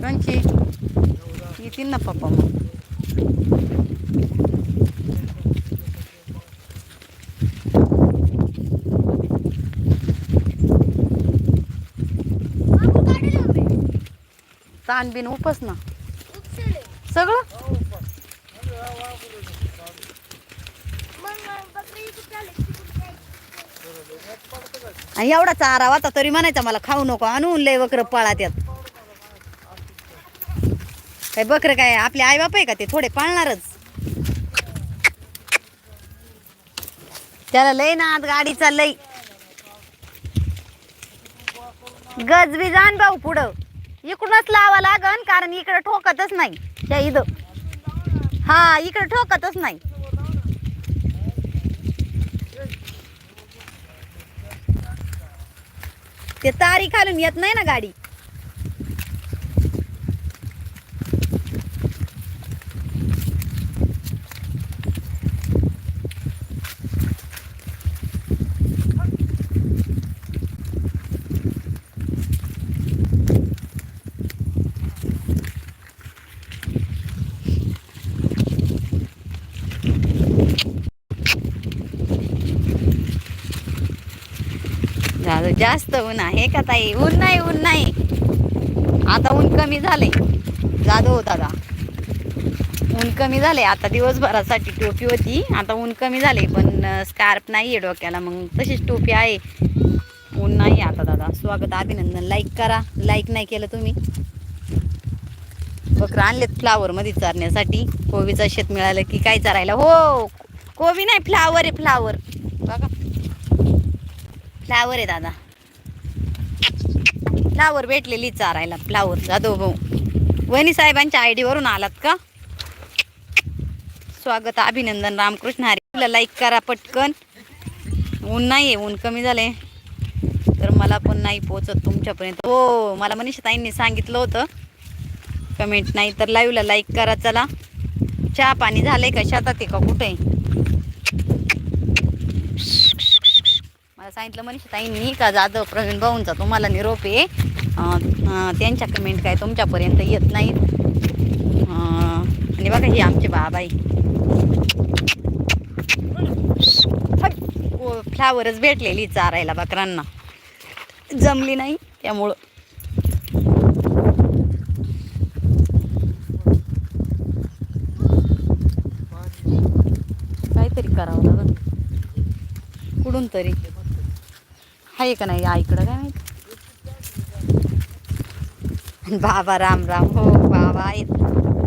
कोणची येतील ना पप्पा मग. बाबू काढले ताण बिन उपस ना. सगळं? आणि एवढा चारा होता तरी म्हणायचा मला खाऊ नको आणून लय बकरं पळा त्यात काय बकरं काय आपले आई बाप आहे का ते? थोडे पाळणारच. त्याला लय ना आज गाडीचा लय. गज बी जाण भाऊ पुढं. इकडूनच लावा लागन कारण इकडं ठोकतच नाही. त्या इथं. हा इकडे ठोकतच नाही. ते तारी खालून येत नाही ना गाडी झालं जास्त ऊन आहे का ताई? ऊन नाही ऊन नाही. आता ऊन कमी झाले जाधव दादा. ऊन कमी झाले आता दिवसभरासाठी टोपी होती. आता ऊन कमी झाले पण स्कार्फ नाही आहे डोक्याला. मग तशीच टोपी आहे. ऊन नाही आता दादा. स्वागत अभिनंदन. लाईक करा. लाईक नाही केलं तुम्ही. बकरं आणलेत फ्लावरमध्ये चरण्यासाठी. कोबीचं शेत मिळालं की काय चरायला? हो कोबी नाही फ्लावर आहे फ्लावर बघा. फ्लावर आहे दादा. फ्लावर भेटलेली चारायला फ्लावर जाधव भाऊ वहिनी साहेबांच्या आय डीवरून आलात का? स्वागत अभिनंदन रामकृष्ण हरी. तुला लाईक करा पटकन. ऊन नाही आहे ऊन कमी झाले तर मला पण नाही पोचत तुमच्यापर्यंत. हो मला मनीषताईंनी सांगितलं होतं. कमेंट नाही तर लाईव्हला लाईक करा चला. चहा पाणी झालंय का? शेतात आहे का? कुठे आहे? मला सांगितलं मनीषा ताईंनी का जाधव प्रवीण भाऊंचा तुम्हाला निरोप आहे. त्यांच्या कमेंट काय तुमच्यापर्यंत येत नाहीत. आणि बघा ही आमचे बाबाई. फ्लावरच भेटलेली चारायला बकरांना. जमली नाही त्यामुळं. काहीतरी करावं लागल. कुठून तरी. आहे का नाही इकडं काय माहीत? बाबा राम राम. हो बाबा आहेत.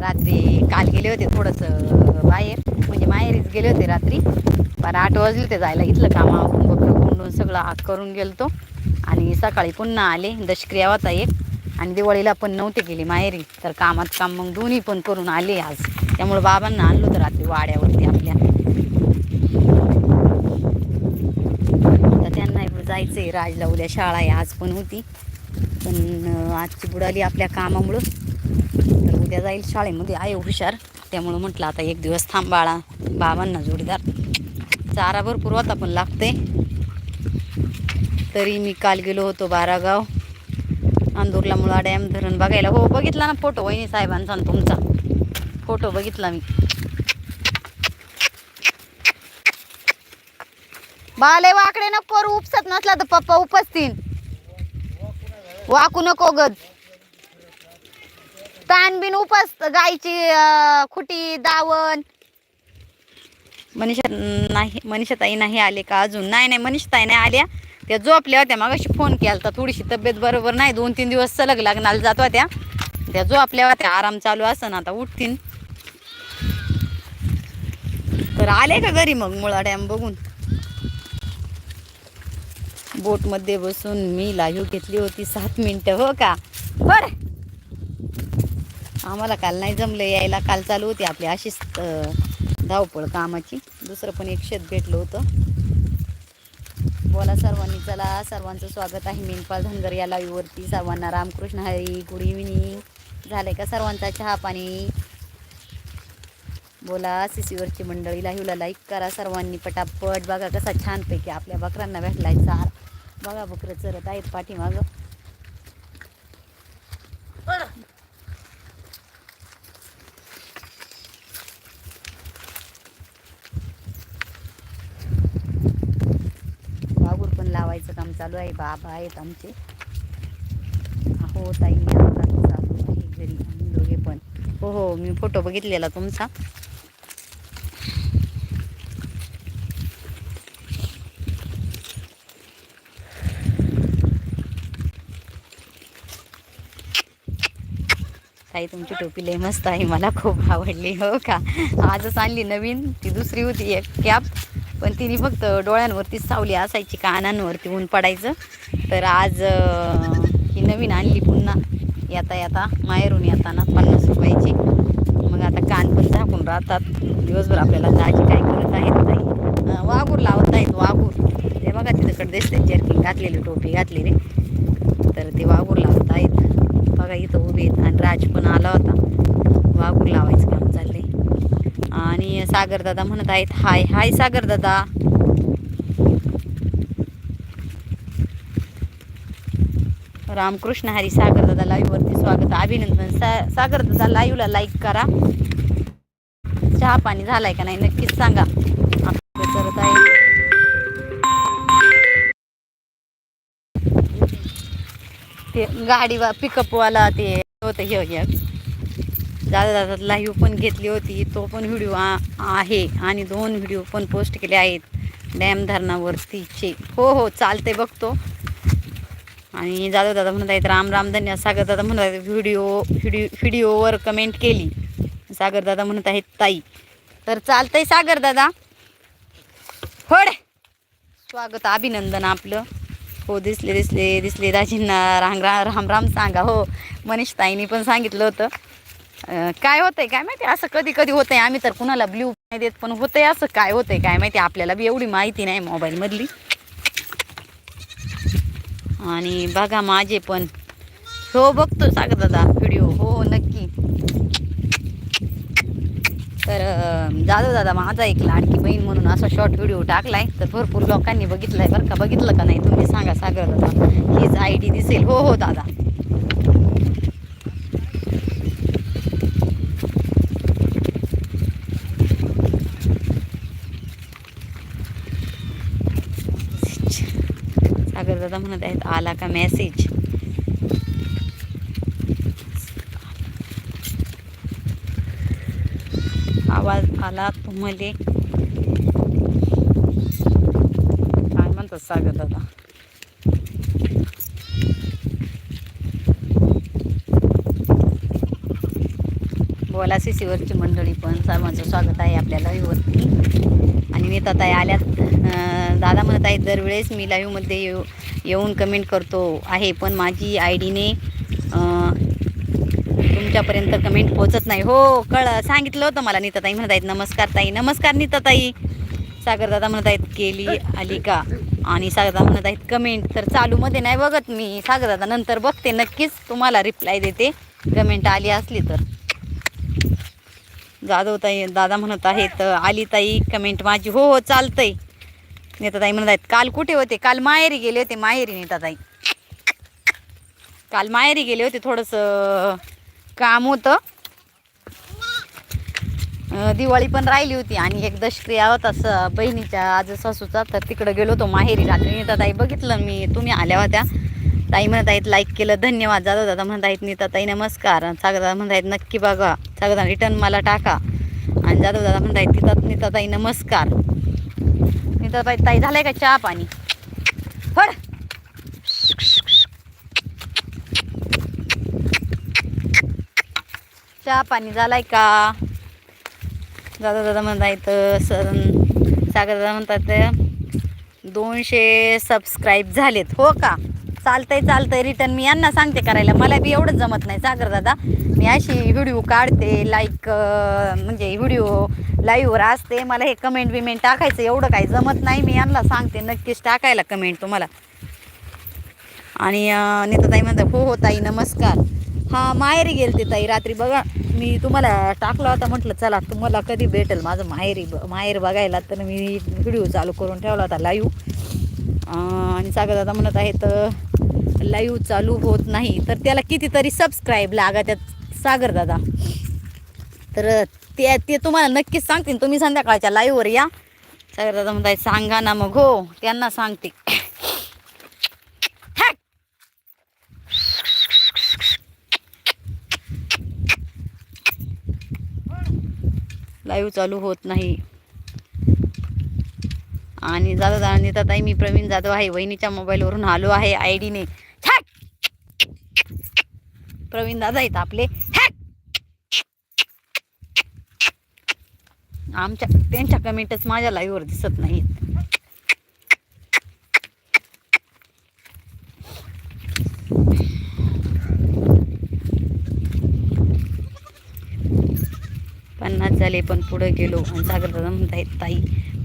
रात्री काल गेले होते थोडंसं बाहेर. म्हणजे माहेरीच गेले होते रात्री. पण आठ वाजले ते जायला. इथलं काम आवरून बकरं कोंडून सगळं आग करून गेलतो. आणि सकाळी पुन्हा आले. दशक्रिया होता एक. आणि दिवाळीला पण नव्हते गेले माहेरी. तर कामात काम मग दोन्ही पण करून आले आज. त्यामुळं बाबांना आणलो तर रात्री वाड्यावरती आपल्या आता त्यांना जायचं आहे राजला उद्या शाळा आहे आज पण होती. पण आजची बुडाली आपल्या कामामुळं. तर उद्या जाईल शाळेमध्ये. आहे हुशार. त्यामुळं म्हटलं आता एक दिवस थांबाळा बाबांना जोडीदार. चारा भरपूर होता पण लागते तरी मी काल गेलो होतो बारागाव. अंदूरला मुळा डॅम धरण बघायला. हो बघितला ना फोटो वहिनी साहेबांचा आणि तुमचा. फोटो बघितला मी. बाले वाकडे नको करू उपसत नसला तर पप्पा उपसतील. वाकू नको गज ताण बिन उपस गायची खुटी दावण. मनीषा नाही मनीषा ताई नाही आले का अजून? नाही नाही मनीषा ताई नाही आल्या. त्या झोपल्या होत्या मागाशी फोन केला तर थोडीशी तब्येत बरोबर नाही. दोन तीन दिवस सलग लग्नाला जात होत्या. त्या झोपल्या होत्या. आराम चालू असं आता उठतील. तर आले का घरी मग मुळा डॅम बघून? बोटमध्ये बसून मी लाईव्ह घेतली होती सात मिनटं हो का? बर. आम्हाला काल नाही जमलं यायला काल चालू होती आपली अशीच धावपळ कामाची. दुसरं पण एक शेत भेटलं होतं. बोला सर्वांनी चला सर्वांचं स्वागत आहे. मेनपाल धनगर या लाईव्हवरती. सर्वांना रामकृष्ण हरी गुड इव्हिनिंग. झाले का सर्वांचा चहा पाणी? बोला सीसीवरची मंडळी लाईव्हला लाईक करा. सर्वांनी पटापट बघा कसा छानपैकी आपल्या बकरांना भेटलाय चार. बघा बकरं चरत आहेत पाठीमाग. वागूर पण लावायचं काम चालू आहे. बाबा आहेत आमचे. हो ताई घरी. आम्ही दोघे पण. हो हो मी फोटो बघितलेला तुमचा. ताई तुमची टोपी लय मस्त आहे मला खूप आवडली हो का? आजच आणली नवीन ती दुसरी होती एक कॅप पण तिने फक्त डोळ्यांवरती सावली असायची कानांवरती ऊन पडायचं. तर आज ही नवीन आणली पुन्हा. येता येता माहेरून येताना पन्नास रुपयाची. मग आता कान पण झाकून राहतात. दिवसभर आपल्याला जायची काय करत आहेत ताई? वाघूर लावत आहेत वाघूर ते बघा तिथं दिसते जर्किंग घातलेली टोपी घातलेली. तर ते वाघूर लावत आहेत. बघा इथं उभे आहेत. आणि राज पण आला होता. वाघूर लावायचं काम चाललंय. आणि सागरदादा म्हणत आहेत हाय हाय सागरदादा रामकृष्ण हरी सागरदादा लाईव्हवरती स्वागत अभिनंदन. सा सागरदादा लाईव्हला लाईक करा. चहा पाणी झालाय का नाही नक्कीच सांगा. ते गाडीवा पिकअपवाला ते होतं हे दादा दादा लाईव्ह पण घेतली होती तो पण व्हिडिओ आहे आणि दोन व्हिडिओ पण पोस्ट केले आहेत. डॅम धरणावरतीचे हो हो चालते बघतो. आणि जाधव दादा म्हणत आहेत राम राम धन्य. सागर दादा म्हणत आहेत व्हिडिओ व्हिडिओ व्हिडिओवर कमेंट केली. सागर दादा म्हणत आहेत ताई. तर चालतंय सागर दादा. होड. स्वागत अभिनंदन आपलं. हो दिसले दिसले दिसले दाजींना. राम राम राम राम सांगा. हो मनीष ताईंनी पण सांगितलं होतं. काय होतंय काय माहिती? असं कधी कधी होतंय. आम्ही तर कुणाला ब्ल्यू नाही देत पण होतंय असं. काय होतंय काय माहिती? आपल्याला बी एवढी माहिती नाही मोबाईलमधली आणि बघा माझे पण. हो बघतो सागर दादा व्हिडिओ हो नक्की तर जाधव दादा माझा एक लाडकी बहीण म्हणून असा शॉर्ट व्हिडिओ टाकलाय. तर भरपूर लोकांनी बघितलाय बरं का. बघितलं का नाही? तुम्ही सांगा सागर दादा. हीच आय डी दिसेल. हो हो दादा. सागर दादा म्हणत आहेत आला का मेसेज आला तुम्हाला. काय म्हणतात सागर दादा? बोला सीसीवरची मंडळी पण सर्वांचं स्वागत आहे आपल्या लाईव्हवरती आणि नेताताई आल्यात. दादा म्हणत आहेत दरवेळेस मी लाईव्हमध्ये येऊ येऊन कमेंट करतो आहे पण माझी आय डीने तुमच्यापर्यंत कमेंट पोहोचत नाही. हो कळ सांगितलं होतं मला नीताताई. म्हणत आहेत नमस्कार ताई नमस्कार नीताताई. सागरदादा म्हणत आहेत केली आली का? आणि सागरदा म्हणत आहेत कमेंट तर चालूमध्ये नाही बघत मी. सागरदादा नंतर बघते नक्कीच तुम्हाला रिप्लाय देते. कमेंट आली असली तर. जाधव ताई दादा म्हणत आहेत आली ताई कमेंट माझी. हो हो चालतंय. नेताताई म्हणत आहेत काल कुठे होते? काल माहेरी गेले होते माहेरी नेताताई. काल माहेरी गेले होते थोडंसं. काम होतं. दिवाळी पण राहिली होती आणि एक दशक्रिया होता स बहिणीच्या आज सासूचा. तर तिकडं गेलो होतो माहेरी रात्री. नीताताई बघितलं मी. तुम्ही आल्या होत्या. ताई म्हणत आहेत लाईक केलं. धन्यवाद. जाधव दादा म्हणत आहेत नीताताई नमस्कार. आणि म्हणत आहेत नक्की बघा. सागर रिटर्न मला टाका. आणि जाधव दादा म्हणत आहेत नीता ताई नमस्कार. नीताताई ताई झालाय का चहा पाणी? फड. चहा पाणी झालाय का? दादा दादा म्हणतायत सर सागर दादा म्हणतात दोनशे सबस्क्राईब झालेत. हो का? चालतंय चालतंय. रिटर्न मी यांना सांगते करायला. मला बी एवढंच जमत नाही सागर दादा मी अशी व्हिडिओ काढते लाईक म्हणजे व्हिडिओ लाईव्हवर असते. मला हे कमेंट बिमेंट टाकायचं एवढं काही जमत नाही. मी यांना सांगते नक्कीच टाकायला कमेंट तुम्हाला. आणि नेता ताई म्हणतात हो हो ताई नमस्कार. हा माहेरी गेलते ताई रात्री. बघा मी तुम्हाला टाकला होता म्हटलं चला तुम्हाला कधी भेटेल माझं माहेरी ब माहेर बघायला. तर मी व्हिडिओ चालू करून ठेवला होता लाईव्ह. आणि सागर दादा म्हणत आहेत लाईव्ह चालू होत नाही. तर त्याला कितीतरी सबस्क्राईब लागा त्यात सागर दादा. तर ते ते तुम्हाला नक्कीच सांगतील. तुम्ही संध्याकाळच्या लाईव्हवर या. सागर दादा म्हणत आहे सांगा ना मग हो. त्यांना सांगते. लाईव्ह चालू होत नाही. आणि जाता जाता ताई मी प्रवीण जाधव आहे. वहिनीच्या मोबाईलवरून आलो आहे आय डीने प्रवीण दादा आहेत आपले. आमच्या त्यांच्या कमेंटच माझ्या लाईव्हवर दिसत नाहीत पन्नास झाले पण पुढं गेलो. आणि सागर म्हणताय ताई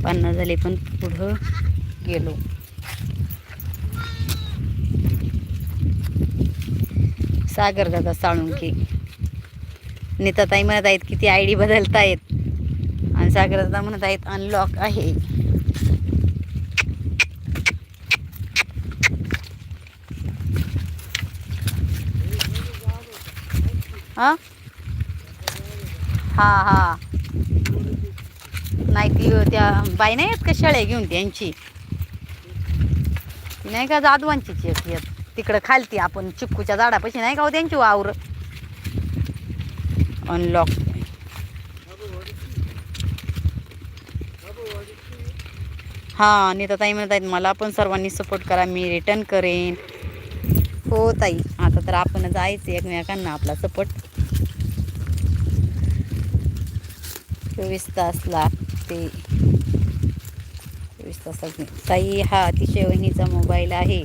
पन्नास झाले पण पुढं गेलो. सागरदादा साळुंके. नेताताई म्हणत आहेत किती आय डी बदलतायत आणि सागरदादा म्हणत आहेत अनलॉक आहे. हा? हा हा. नाही ती त्या बाई नाही आहेत का शेळ्या घेऊन त्यांची नाही का येत तिकडं खालती आपण चिक्कूच्या झाडापाशी नाही का हो त्यांची वावर? अनलॉक हा नीता ताई म्हणत आहेत मला पण सर्वांनी सपोर्ट करा मी रिटर्न करेन. हो ताई. आता तर आपण जायचं एकमेकांना आपला सपोर्ट चोवीस तास लागते चोवीस तास लागते ताई हा अतिशय वहिनीचा मोबाईल आहे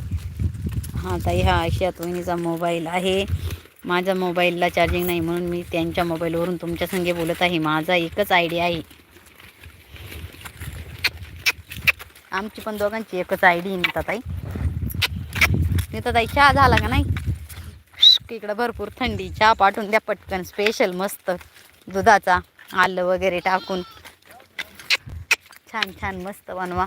हां ताई हा आशियात वहिनीचा मोबाईल आहे माझ्या मोबाईलला चार्जिंग नाही म्हणून मी त्यांच्या मोबाईलवरून तुमच्या संगे बोलत आहे माझा एकच आय डी आहे आमची पण दोघांची एकच आय डी नेता ताई ताई चहा झाला का नाही इकडं भरपूर थंडी चहा पाठवून द्या पटकन स्पेशल मस्त दुधाचा आलं वगैरे टाकून. छान छान मस्त बनवा.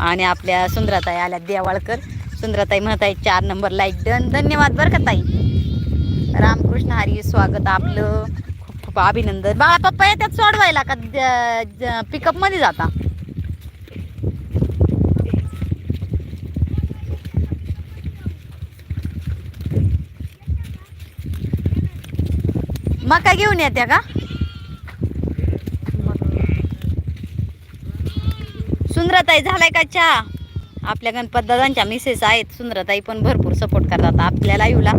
आणि आपल्या सुंदराताई आल्या देवाळकर. सुंदराताई म्हणत आहे चार नंबर लाईक डन धन्यवाद बरं का ताई? रामकृष्ण हरी स्वागत आपलं. खूप खूप अभिनंदन. बाळा पप्पा येतात सोडवायला का? पिकअपमध्ये जाता? मका घेऊन येत्या का? सुंदरताई झालाय का चहा? आपल्या गणपत दादांच्या मिसेस आहेत. सुंदरताई पण भरपूर सपोर्ट करतात आपल्या लाईव्हला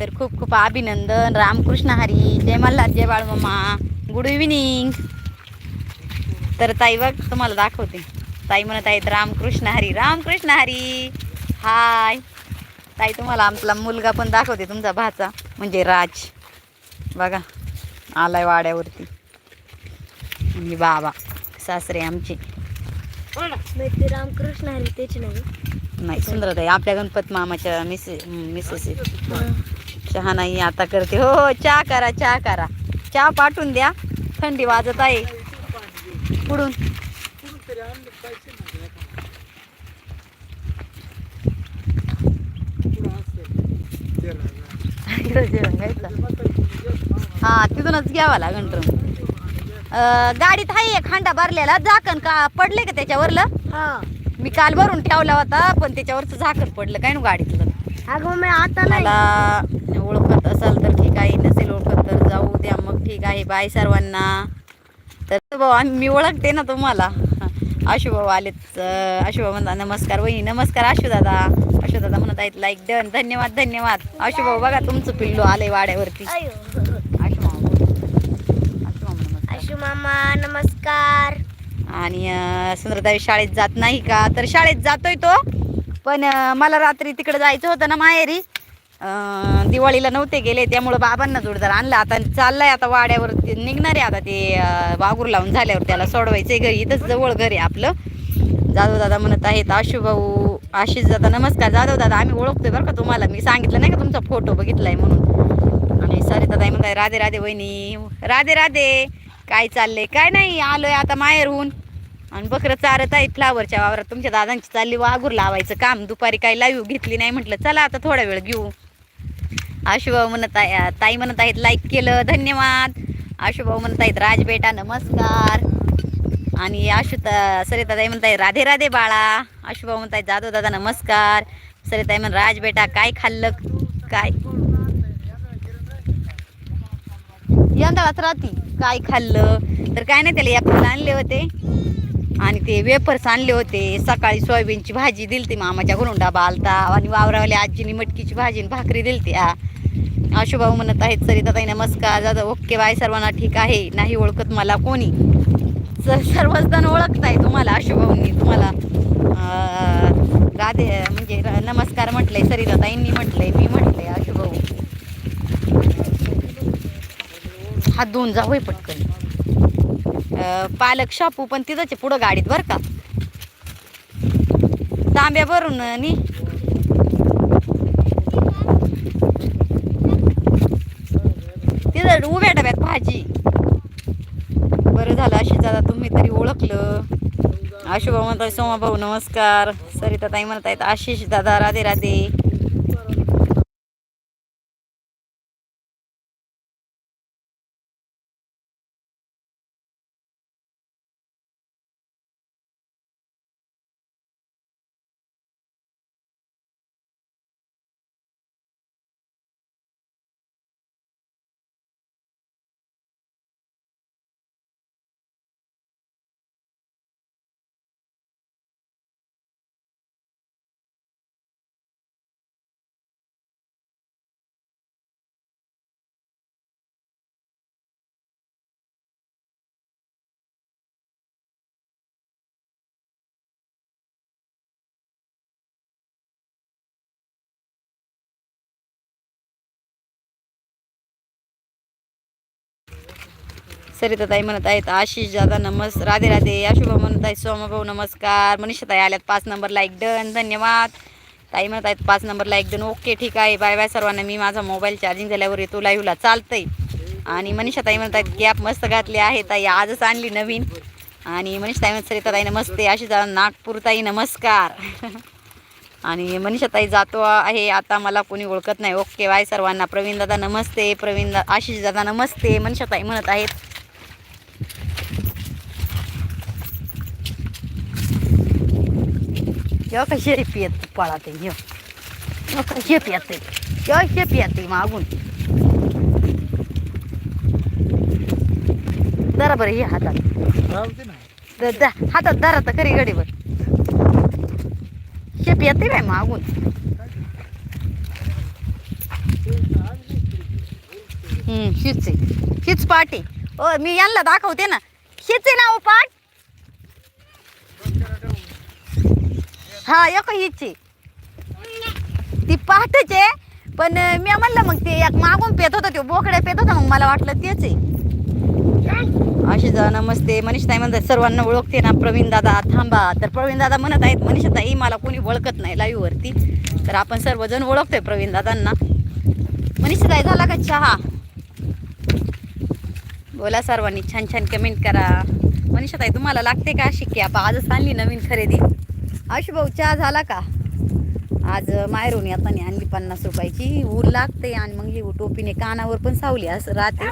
तर खूप खूप अभिनंदन. रामकृष्ण हरी जय मल्हार जय बाळमामा. गुड इव्हिनिंग तर ताई बघ तुम्हाला दाखवते. ताई म्हणत आहेत रामकृष्ण हरी रामकृष्ण हरी. हाय ताई तुम्हाला आपला मुलगा पण दाखवते तुमचा भाचा म्हणजे राज. बघा आलाय वाड्यावरती. म्हणजे बाबा सासरे आमचे. ते रामकृष्ण हरी तेच नाही. नाही सुंदरताई आपल्या गणपत मामाच्या मिसे मिसेस आहेत. चहा नाही आता करते. हो हो चहा करा चहा करा. चहा पाठवून द्या. थंडी वाजत आहे. पुढून. जेवण घ्यायचं. हा तिथूनच घ्यावा लागेल ड्रम गाडीत आहे एक हांडा भरलेला झाकण का पडले का त्याच्यावरलं? हा. मी काल भरून ठेवला होता पण त्याच्यावरचं झाकण पडलं काय ना गाडीतलं? अगं मी आता नाही. मला ओळखत असाल तर ठीक आहे नसेल ओळखत तर जाऊ द्या मग ठीक आहे बाय सर्वांना. तर भाऊ आम्ही मी ओळखते ना तुम्हाला. आशू भाऊ आलेत अं, आशू भाऊ म्हणता नमस्कार वहिनी नमस्कार आशू दादा. आशू दादा म्हणत आहेत लाईक डन धन्यवाद धन्यवाद. आशू भाऊ बघा तुमचं पिल्लू आलंय वाड्यावरती अयो आशू भाऊ आशू भाऊ नमस्कार मामा नमस्कार. आणि सुंदरताई शाळेत जात नाही का? तर शाळेत जातोय तो. पण मला रात्री तिकडे जायचं होतं ना माहेरी. दिवाळीला नव्हते गेले त्यामुळं बाबांना जोडदार आणलं. आता चाललंय आता वाड्यावर निघणार आहे. आता ते वागूर वाघूर लावून झाल्यावर त्याला सोडवायचंय घरी. इथंच जवळ घर आहे आपलं. जाधव दादा म्हणत आहेत आशू भाऊ आशिष दादा नमस्कार. जाधव दादा आम्ही ओळखतोय बरं का तुम्हाला. मी सांगितलं नाही का तुमचा फोटो बघितलाय म्हणून. आणि सरिता ताई म्हणताय राधे राधे वहिनी. राधे राधे. काय चाललंय? काय नाही आलोय आता माहेरहून. आणि बकरं चारत आहे फ्लावरच्या वावरात. तुमच्या दादांची चालली वाघूर लावायचं काम. दुपारी काही लाईव्ह घेतली नाही म्हटलं चला आता थोडा वेळ घेऊ. आशुभाऊ म्हणत आहे ताई म्हणत आहेत लाईक केलं धन्यवाद. आशुभाऊ म्हणत आहेत राज बेटा नमस्कार. आणि आशुता सरिताई म्हणत आहे राधे राधे बाळा. आशुभाऊ म्हणत आहेत जाधव दादा नमस्कार. सरिताई म्हण राज बेटा काय खाल्लं काय? यंदाच राहती. काय खाल्लं? तर काय नाही त्याला ॲपल आणले होते. आणि ते वेफर्स आणले होते. सकाळी सोयाबीनची भाजी दिली ती मामाच्या घरून डबा आलता. आणि वावरावाल्या आजीने मटकीची भाजी आणि भाकरी दिली ती आशुभाऊ म्हणत आहेत सरिता ताई नमस्कार. दादा ओके बाय. सर्वांना ठीक आहे? नाही ओळखत मला कोणी? सर सर्वच जण ओळखताय तुम्हाला आशुभाऊंनी. तुम्हाला गादे राधे म्हणजे नमस्कार म्हटलंय सरिता ताईंनी म्हटलंय आशुभाऊ हात धुवून जा होय पटकन. पालक शापू पण तिथंच पुढं गाडीत बरं का. तांब्या भरून नी तिथं उभ्या डब्यात भाजी. बरं झालं अशी दादा तुम्ही तरी ओळखलं. आशुभाऊ म्हणताय सोमा भाऊ नमस्कार. सरिता ताई म्हणतायत आशिष दादा राधे राधे. सरिताताई म्हणत आहेत आशिष दादा नमस् राधे राधे आशुभा म्हणत आहेत सोमाभाऊ नमस्कार मनीषा ताई आल्यात पाच नंबरला एक डन धन्यवाद. ताई म्हणत आहेत पाच नंबरला एक डन ओके ठीक आहे बाय बाय सर्वांना मी माझा मोबाईल चार्जिंग झाल्यावर येतो लाईव्हला चालतंय. आणि मनीषा ताई म्हणत आहेत गॅप मस्त घातली आहे ताई आजच आणली नवीन. आणि मनीषा ताई म्हणत सरिता ताई नमस्ते आशिष दादा नागपूर ताई नमस्कार. आणि मनीषा ताई जातो आहे आता मला कोणी ओळखत नाही. ओके बाय सर्वांना. प्रवीण दादा नमस्ते प्रवीण दा आशिष दादा नमस्ते मनीषा ताई म्हणत आहेत यो कशी रेपी येत पळाते यो यो कशी येते यो शेप येते मागून जरा बरं हे हातात द- हातात दरा तर खरी गडीवर शेप येते बाय मागून हम्म हीच आहे हीच पाट आहे ओ मी यांना दाखवते ना हीच आहे ना ओ पाट हा एक हिची. ती पाटच आहे पण मी म्हणलं मग ते एक मागून पेत होता ते बोकड्या पेत होता मग मला वाटलं तेच आहे. अशी जा नमस्ते मनीष ताई म्हणतात सर्वांना ओळखते ना प्रवीण दादा. थांबा. तर प्रवीण दादा म्हणत आहेत मनीषा ताई मला कोणी ओळखत नाही लाईव्ह वरती. तर आपण सर्वजण ओळखतोय प्रवीण दादांना. मनीषा ताई झाला का चहा? बोला सर्वांनी छान छान कमेंट करा. मनीषा ताई तुम्हाला लागते का अशी की आपण आजच आणली नवीन खरेदी? आशु भाऊ चहा झाला का? आज मायरून येताना आणली पन्नास रुपयाची. ऊर लागते आणि मग ही टोपीने कानावर पण सावली असं राहते.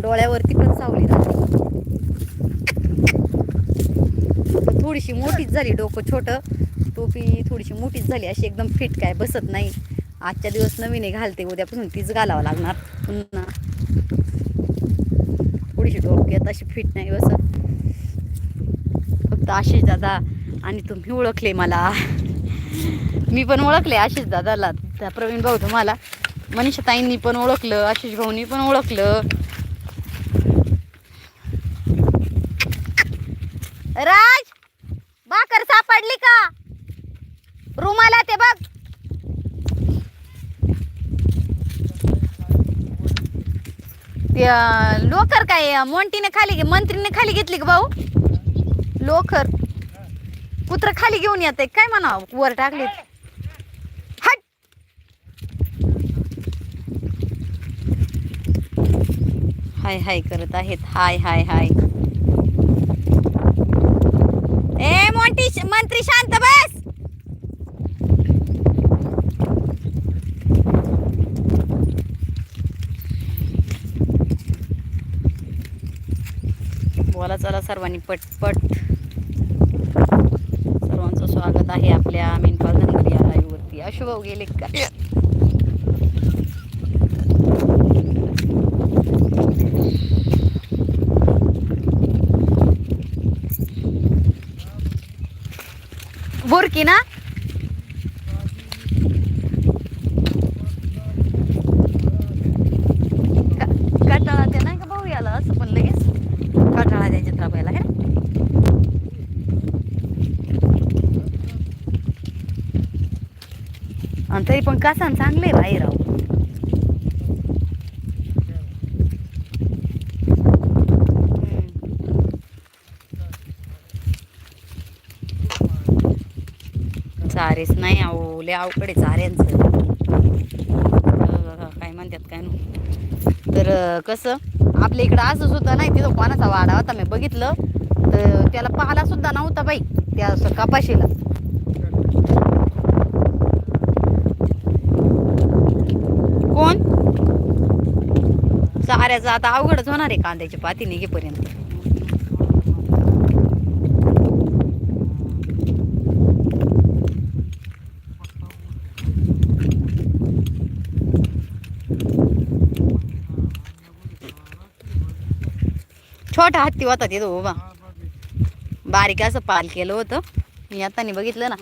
डोळ्यावरती पण सावली राहते. थोडीशी मोठीच झाली डोकं छोटं. टोपी थोडीशी मोठीच झाली अशी एकदम फिट काय बसत नाही. आजच्या दिवस नवीन घालते उद्यापासून तीच घालावं लागणार. पुन्हा. थोडीशी डोक्यात अशी फिट नाही बसत. फक्त आशिष दादा आणि तुम्ही ओळखले मला. मी पण ओळखले आशिष दादाला त्या प्रवीण भाऊ तुम्हाला. मनीषा ताईंनी पण ओळखलं आशिष भाऊनी पण ओळखलं. राज भाकर सापडली का? रुमाला ते बघ. लोकर काय मोंटीने खाली मंत्रीने खाली घेतली का भाऊ? लोकर. कुत्र खाली घेऊन येते. काय म्हणा वर टाकली. हट! हाय हाय करत आहेत. हाय हाय हाय. ए मोठी मंत्री शांत बस! बोला चला सर्वांनी पटपट. आहे आपल्या मेनपाल धनगरी या लाईव्हवरती अशुभाऊ गेले का? बोरकी ना? तरी पण कसा चांगले भाई राहू चारेच नाही अहो लय अवकडे चाऱ्यांचं. काय म्हणतात काय नु? तर कसं आपल्या इकडं असं सुद्धा नाही तिथं कोणाचा वाडा होता मी बघितलं. तर त्याला पाला सुद्धा नव्हता बाई त्या असं कपाशीला कोण वाऱ्याचं आता अवघडच होणार आहे कांद्याची पाती निघेपर्यंत. छोटा हत्ती होता तिथं उभा बारीक असं पाल केलं होतं. मी आता बघितलं ना.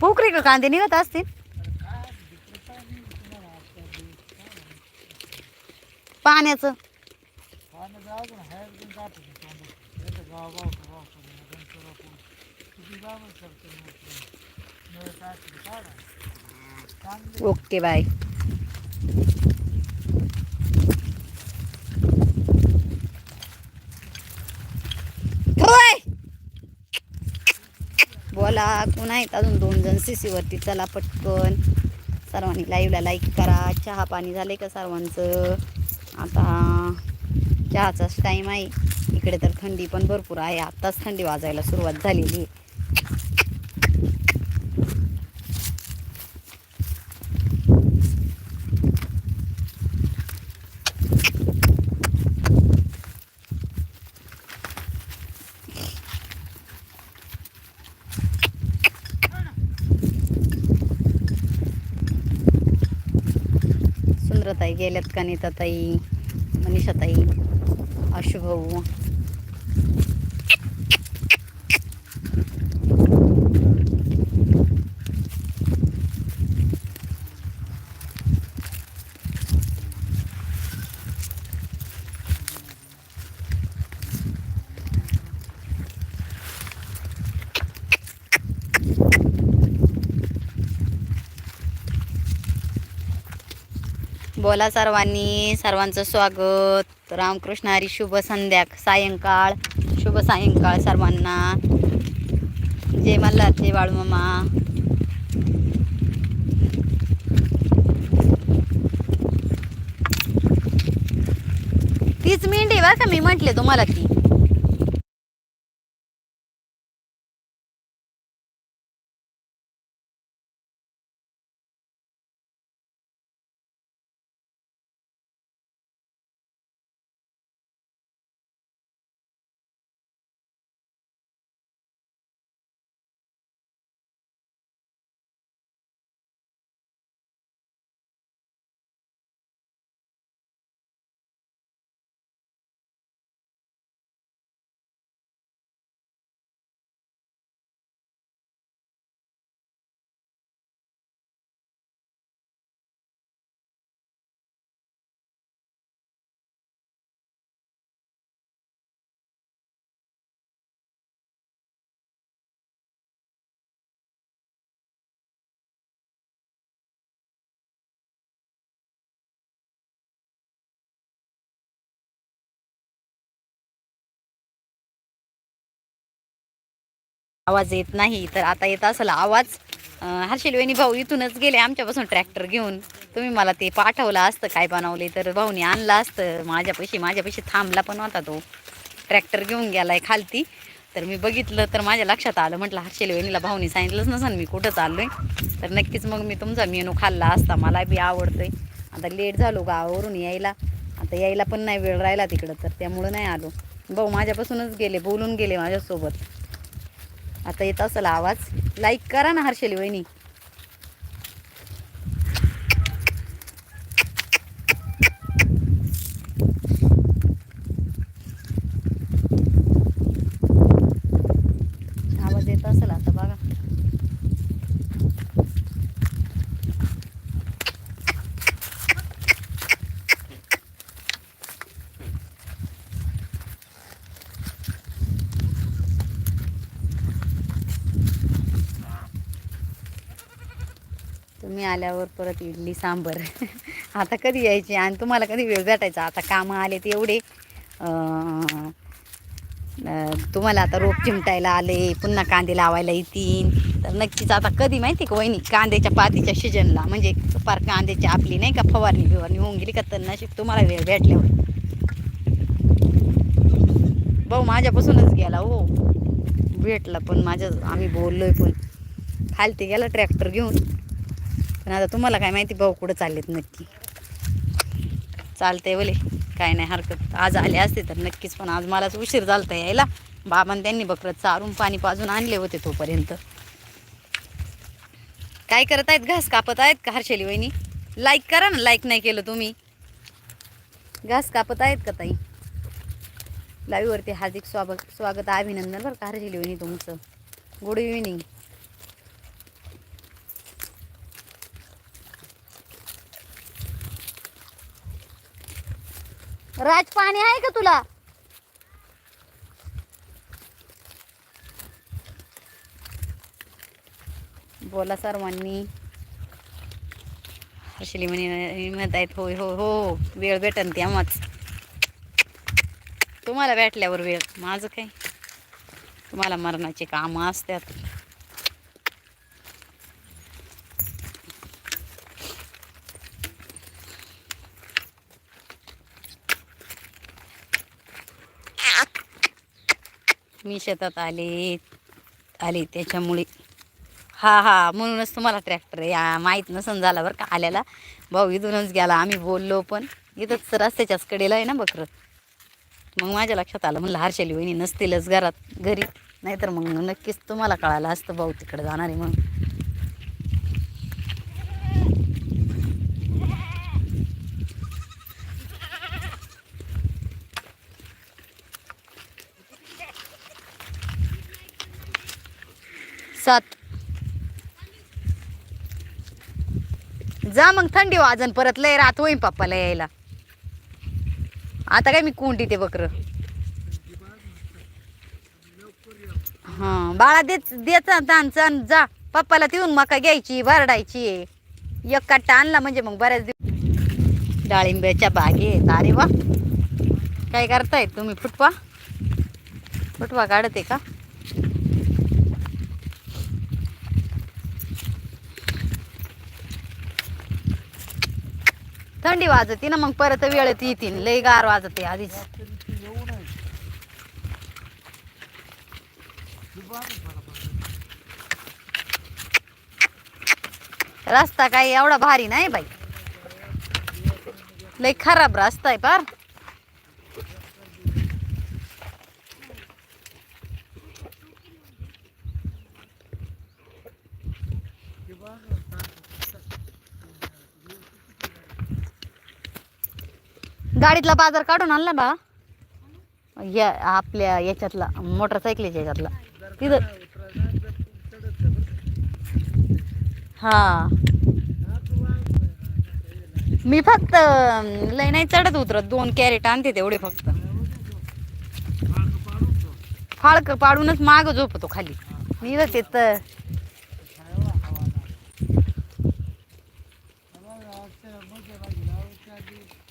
पोकरी का कांदे निघत असतील? पाण्याचं. Okay bye. बोला कोण आहेत अजून दोन जण सीसी वरती चला पटकन. सर्वांनी लाईव्हला लाईक करा. चहा पाणी झाले का सर्वांचं? आता चहाचाच टाईम आहे. इकडे तर थंडी पण भरपूर आहे. आत्ताच थंडी वाजायला सुरुवात झालेली आहे. सुंदरताई गेल्यात ताई मनीषाताई आशुभाऊ. बोला सर्वांनी. सर्वांचं स्वागत. रामकृष्ण हरी शुभ संध्या सायंकाळ. शुभ सायंकाळ सर्वांना. जय मल्हार जय बाळूमामा. तीच मेंढी बा का मी म्हटले तुम्हाला. आवाज येत नाही तर आता येत असेल आवाज. अं, भाऊ इथूनच गेले आमच्यापासून ट्रॅक्टर घेऊन. तुम्ही मला ते पाठवलं असतं काय बनवले तर भाऊनी आणलं असतं. माझ्यापाशी माझ्यापाशी थांबला पण होता तो. ट्रॅक्टर घेऊन गेलाय खालती. तर मी बघितलं तर माझ्या लक्षात आलं. म्हटलं हर्षल वेणीला भाऊनी सांगितलंच नसन मी कुठं आहे तर नक्कीच मग मी तुमचा मेनू खाल्ला असता. मला बी आवडतो आहे आता लेट झालो गावावरून यायला. आता यायला पण नाही वेळ राहिला तिकडं तर त्यामुळं नाही आलो. भाऊ माझ्यापासूनच गेले बोलून गेले माझ्यासोबत. आता येत असेल आवाज. लाईक करा ना हर्षली वहिनी तुम्ही आल्यावर परत इडली सांबर. आता कधी यायची? आणि तुम्हाला कधी वेळ भेटायचा? आता कामं आले ते एवढे तुम्हाला आता रोप चिमटायला आले पुन्हा कांदे लावायला येतील. तर नक्कीच आता कधी माहिती का वहिनी? कांद्याच्या पातीच्या सीजनला म्हणजे पार कांद्याची आपली नाही का फवारणी बिवारणी होऊन गेली का तर नशीब तुम्हाला वेळ भेटल्यावर. भाऊ माझ्यापासूनच गेला हो. भेटला पण माझ्या आम्ही बोललोय पण. खालती गेला ट्रॅक्टर घेऊन. पण आता तुम्हाला काय माहिती भाऊ कुठं चाललेत नक्की. चालतंय बोले काय नाही हरकत. आज आले असते तर नक्कीच पण आज मलाच उशीर झालता यायला. बाबान त्यांनी बकरत चारून पाणी पाजून आणले होते तोपर्यंत. काय करत आहेत? घास कापत आहेत का हर्षली वहिनी? लाईक करा ना लाईक नाही केलं तुम्ही. घास कापत आहेत का ताई? लाईव्हवरती हार्दिक स्वागत स्वागत अभिनंदन बरं का हर्षली वहिनी तुमचं. गुड इव्हिनिंग राज पाणी आहे का तुला? बोला सर्वांनी. हर्षली म्हणे म्हणत आहेत. होय हो हो. वेळ भेटन तेव्हाच तुम्हाला भेटल्यावर वेळ. माझं काय? तुम्हाला मरणाची कामं असतात मी शेतात आले आले त्याच्यामुळे. हा हा म्हणूनच तुम्हाला ट्रॅक्टर या माहीत नसन झाला बरं का आल्याला. भाऊ इथूनच गेला आम्ही बोललो पण इथंच रस्त्याच्याच कडेला आहे ना बकरं. मग माझ्या लक्षात आलं म्हणलं हर्षली वहिनी नसतीलच घरात घरी. नाहीतर मग नक्कीच तुम्हाला कळालं असतं भाऊ तिकडे जाणार आहे म्हणून. सात. जा मग थंडी वाजन परत लय रात होईन पप्पाला यायला. आता काय मी कोंडी ते बकर. हां बाळा देत देचा ताण चण जा पप्पाला तिथून मका घ्यायची भरडायची एक कट्टा आणला म्हणजे मग बऱ्याच दिवस डाळिंब्याच्या बागेत अरे वा. काय करताय तुम्ही? फुटवा? फुटवा काढते का? थंडी वाजते ना मग परत वेळेत येतील लय गार वाजते आधीच. रस्ता काही एवढा भारी नाही बाई. लय खराब रस्ता आहे पार. गाडीतला बाजार काढून आणला बा. या आपल्या याच्यातला मोटरसायकलीच्या याच्यातला. तिथं हा. मी फक्त लय नाही चढत उतरत. दोन कॅरेट आणते तेवढे फक्त. फाळक पाडूनच माग झोपतो खाली. मी तिथं